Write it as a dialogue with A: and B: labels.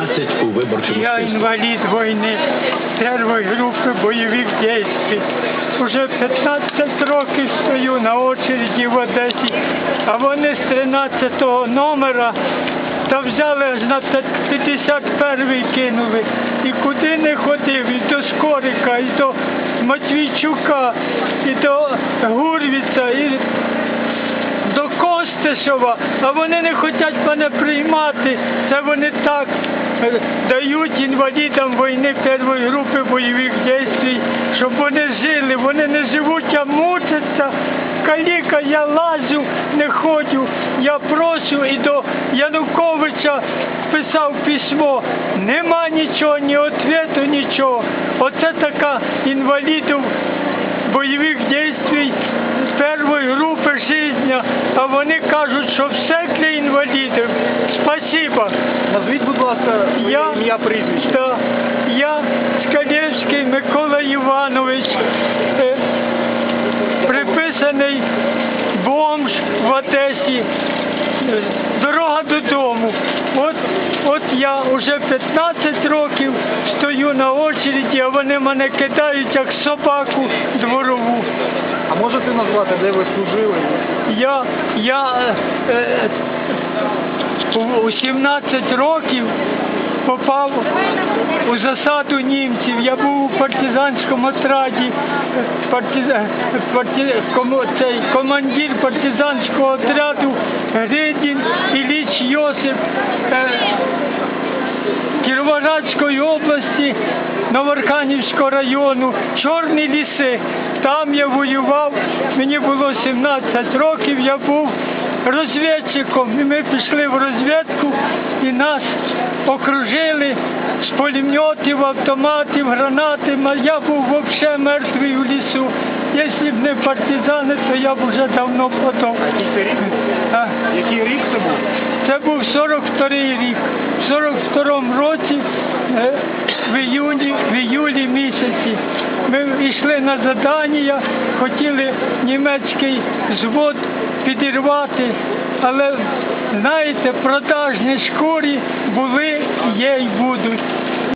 A: 15 у виборчому
B: Я
A: списку.
B: инвалид войны первой группы боевых действий. Уже 15 років стою на очереді в Одесі, а вони з 13 номера та взяли аж на 51-й кинули. І куди не ходив, і до Скорика, і до Матвійчука, і до Гурвіца, і до Костишева, а вони не хочуть мене приймати. Це вони так е, дають інвалідам війни першої групи бойових дій, щоб вони жили. Вони не живуть, а мучаться. Каліка, я лазю, не ходжу. Я прошу і до Януковича писав письмо. Нема нічого, ні ответу, нічого. Оце така інвалідів бойових дій першої групи життя, а вони кажуть, що все для інвалідів. Спасибо.
C: Назвіть, будь ласка,
B: Я,
C: ім'я прізвище.
B: Та я Шкалєвський Микола Іванович, е, приписаний бомж в Одесі. Е, Дорога додому. От, я вже 15 років стою на очереді, а вони мене кидають як собаку дворову.
C: А можете назвати, де ви служили?
B: Я, я е, е, у- у 17 років попав у засаду німців. Я був у партизанському отраді, партиза, парти, комо- цей, командир партизанського отряду Гридін Ілліч Йосип. Е, Кіровоградської області, Новоархангельського району, Чорні ліси. Там я воював, мені було 17 років, я був розвідчиком. І ми пішли в розвідку і нас окружили з пулеметів, автоматів, гранати. Ма- Я був взагалі мертвий у лісу. Якщо б не партизани, то я б вже давно потом.
C: Який це рік?
B: А?
C: Який рік це був?
B: Це був 42-й рік. В 42-му році, е, в іюні, в іюлі місяці, ми йшли на задання, хотіли німецький звод підірвати, але знаєте, продажні шкурі були, є й будуть.